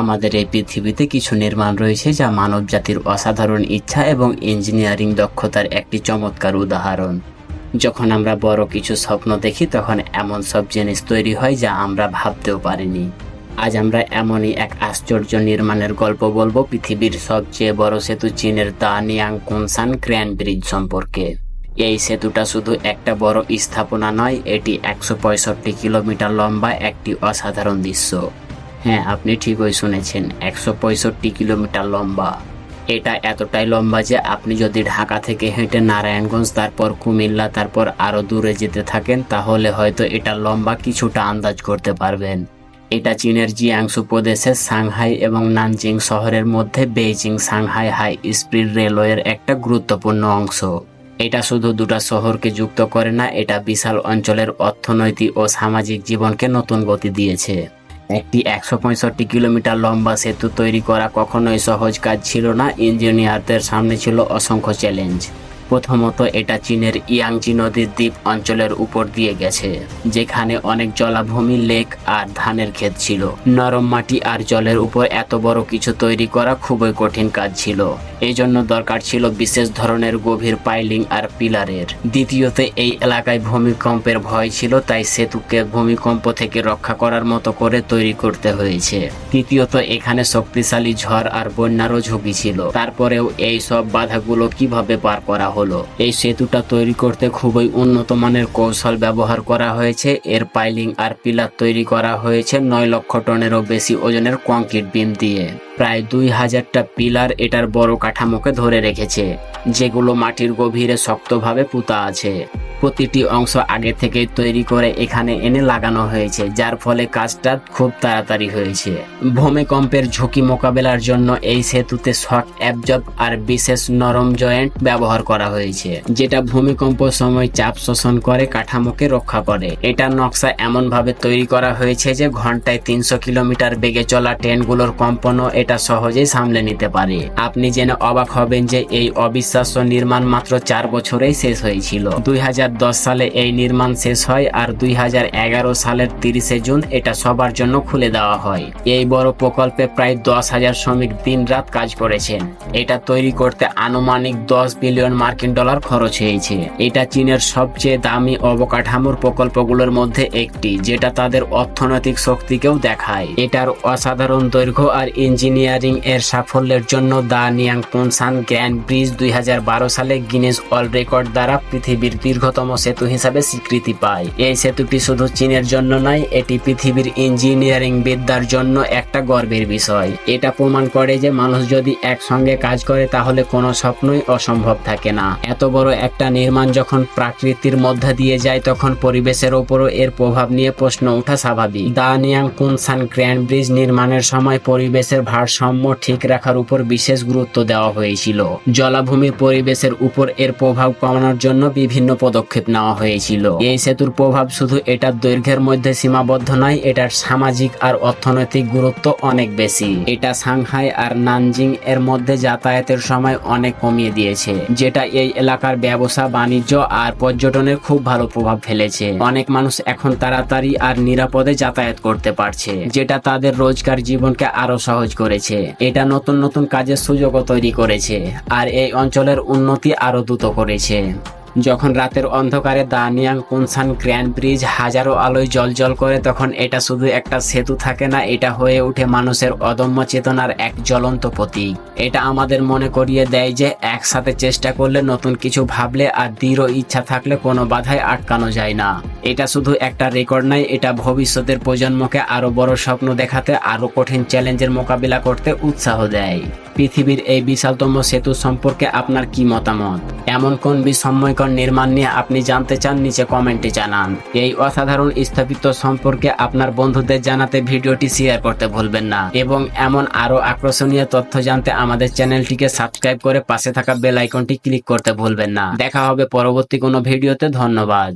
আমাদের এই পৃথিবীতে কিছু নির্মাণ রয়েছে যা মানব জাতির অসাধারণ ইচ্ছা এবং ইঞ্জিনিয়ারিং দক্ষতার একটি চমৎকার উদাহরণ। যখন আমরা বড় কিছু স্বপ্ন দেখি, তখন এমন সব জিনিস তৈরি হয় যা আমরা ভাবতেও পারিনি। আজ আমরা এমনই এক আশ্চর্য নির্মাণের গল্প বলব পৃথিবীর সবচেয়ে বড় সেতু চীনের দা নিয়াং কুনসান গ্র্যান্ড ব্রিজ সম্পর্কে। এই সেতুটা শুধু একটা বড় স্থাপনা নয়, এটি একশো পঁয়ষট্টি কিলোমিটার লম্বা, একটি অসাধারণ দৃশ্য। হ্যাঁ আপনি ঠিকই শুনেছেন, একশো পঁয়ষট্টি কিলোমিটার লম্বা। এটা এতটাই লম্বা যে আপনি যদি ঢাকা থেকে হেঁটে নারায়ণগঞ্জ, তারপর কুমিল্লা, তারপর আরও দূরে যেতে থাকেন, তাহলে হয়তো এটা লম্বা কিছুটা আন্দাজ করতে পারবেন। এটা চীনের জিয়াংসু প্রদেশের সাংহাই এবং নানজিং শহরের মধ্যে বেইজিং সাংহাই হাই স্পিড রেলওয়ের একটা গুরুত্বপূর্ণ অংশ। এটা শুধু দুটা শহরকে যুক্ত করে না, এটা বিশাল অঞ্চলের অর্থনৈতিক ও সামাজিক জীবনকে নতুন গতি দিয়েছে। একটি একশো পঁয়ষট্টি কিলোমিটার লম্বা সেতু তৈরি করা কখনোই সহজ কাজ ছিল না। ইঞ্জিনিয়ারদের সামনে ছিল অসংখ্য চ্যালেঞ্জ। প্রথমত এটা চীনের ইয়াংজি নদীর দ্বীপ অঞ্চলের উপর দিয়ে গেছে, যেখানে অনেক জলাভূমি, লেক আর ধানের ক্ষেত ছিল। নরম মাটি আর জলের উপর এত বড় কিছু তৈরি করা খুবই কঠিন কাজ ছিল। এই জন্য দরকার ছিল বিশেষ ধরনের গভীর পাইলিং আর পিলারের। দ্বিতীয়ত, এই এলাকায় ভূমিকম্পের ভয় ছিল, তাই সেতুকে ভূমিকম্প থেকে রক্ষা করার মতো করে তৈরি করতে হয়েছে। তৃতীয়ত, এখানে শক্তিশালী ঝড় আর বন্যারও ঝুঁকি ছিল। তারপরেও এই সব বাধাগুলো কীভাবে পার করা হলো। এই সেতুটা তৈরি করতে খুবই উন্নত মানের কৌশল ব্যবহার করা হয়েছে। এর পাইলিং আর পিলার তৈরি করা হয়েছে নয় লক্ষ টনেরও বেশি ওজনের কংক্রিট বিম দিয়ে। প্রায় দুই হাজারটা পিলার এটার বড় কাঠামোকে ধরে রেখেছে, যেগুলো মাটির গভীরে শক্তভাবে পুঁতা আছে। প্রতিটি অংশ আগে থেকেই তৈরি করে এখানে এনে লাগানো হয়েছে, যার ফলে কাজটা খুব তাড়াতাড়ি হয়েছে। ভূমিকম্পের ঝুঁকি মোকাবেলার জন্য এই সেতুতে শক, অ্যাবজর্ব আর বিশেষ নরম জয়েন্ট ব্যবহার করা হয়েছে, যেটা ভূমিকম্প সময় চাপ শোষণ করে, কাঠামোকে রক্ষা করে। এটার নকশা এমন ভাবে তৈরি করা হয়েছে যে ঘন্টায় তিনশো কিলোমিটার বেগে চলা ট্রেনগুলোর কম্পনও এটা সহজেই সামলে নিতে পারে। আপনি জেনে অবাক হবেন যে এই অবিশ্বাস্য নির্মাণ মাত্র চার বছরেই শেষ হয়েছিল। দুই হাজার সালে এই নির্মাণ শেষ হয় আর দুই হাজার এগারো সালের তিরিশে জুন এটা সবার জন্য খুলে দেওয়া হয়। এই বড় প্রকল্পে প্রায় দশ হাজার শ্রমিক দিন রাত কাজ করেছেন। এটা তৈরি করতে আনুমানিক দশ বিলিয়ন মার্কিন ডলার খরচ হয়েছে। এটা চীনের সবচেয়ে দামি অবকাঠামোর প্রকল্পগুলোর মধ্যে একটি, যেটা তাদের অর্থনৈতিক শক্তিকেও দেখায়। এটার অসাধারণ দৈর্ঘ্য আর ইঞ্জিনিয়ারিং এর সাফল্যের জন্য দা নিয়াং পুনসান গ্র্যান্ড ব্রিজ দুই হাজার বারো সালে গিনেস ওয়ার্ল্ড রেকর্ড দ্বারা পৃথিবীর দীর্ঘতম সেতু হিসাবে স্বীকৃতি পায়। এই সেতুটি শুধু চীনের জন্য নয়, এটি পৃথিবীর ইঞ্জিনিয়ারিং বিদ্যার জন্য একটা গর্বের বিষয়। এটা প্রমাণ করে যে মানুষ যদি একসঙ্গে কাজ করে, তাহলে কোনো স্বপ্নই অসম্ভব থাকে না। এত বড় একটা নির্মাণ যখন প্রাকৃতির মধ্যে দিয়ে যায়, তখন পরিবেশের ওপরও এর প্রভাব নিয়ে প্রশ্ন ওঠা স্বাভাবিক। দা নিয়াং কুনসান গ্র্যান্ড ব্রিজ নির্মাণের সময় পরিবেশের ভারসাম্য ঠিক রাখার উপর বিশেষ গুরুত্ব দেওয়া হয়েছিল। জলাভূমির পরিবেশের উপর এর প্রভাব কমানোর জন্য বিভিন্ন পদক্ষেপ নেওয়া হয়েছিল। এই সেতুর প্রভাব শুধু এটার দৈর্ঘ্যের মধ্যে সীমাবদ্ধ নয়, এটার সামাজিক আর অর্থনৈতিক গুরুত্ব অনেক বেশি। এটা সাংহাই আর নানজিং এর মধ্যে যাতায়াতের সময় অনেক কমিয়ে দিয়েছে, যেটা এই এলাকার ব্যবসা, বাণিজ্য আর পর্যটনের খুব ভালো প্রভাব ফেলেছে। অনেক মানুষ এখন তাড়াতাড়ি আর নিরাপদে যাতায়াত করতে পারছে, যেটা তাদের রোজকার জীবনকে আরও সহজ করেছে। এটা নতুন নতুন কাজের সুযোগও তৈরি করেছে, আর এই অঞ্চলের উন্নতি আরও দ্রুত করেছে। যখন রাতের অন্ধকারে দানিয়াং কুনসান গ্র্যান্ড ব্রিজ হাজারো আলোয় জলজল করে, তখন এটা শুধু একটা সেতু থাকে না, এটা হয়ে ওঠে মানুষের অদম্য চেতনার এক জ্বলন্ত প্রতীক। এটা আমাদের মনে করিয়ে দেয় যে, একসাথে চেষ্টা করলে নতুন কিছু ভাবলে আর দৃঢ় ইচ্ছা থাকলে কোনো বাধায় আটকানো যায় না। এটা শুধু একটা রেকর্ড নয়, এটা ভবিষ্যতের প্রজন্মকে আরও বড় স্বপ্ন দেখাতে আরও কঠিন চ্যালেঞ্জের মোকাবিলা করতে উৎসাহ দেয়। পৃথিবীর এই বিশালতম সেতু সম্পর্কে আপনার কি মতামত? এমন কোন বিস্ময়কর নির্মাণ নিয়ে আপনি জানতে চান, নিচে কমেন্টে জানান। এই অসাধারণ স্থাপিত সম্পর্কে আপনার বন্ধুদের জানাতে ভিডিওটি শেয়ার করতে ভুলবেন না। এবং এমন আরও আকর্ষণীয় তথ্য জানতে আমাদের চ্যানেলটিকে সাবস্ক্রাইব করে পাশে থাকা বেল আইকনটি ক্লিক করতে ভুলবেন না। দেখা হবে পরবর্তী কোনো ভিডিওতে, ধন্যবাদ।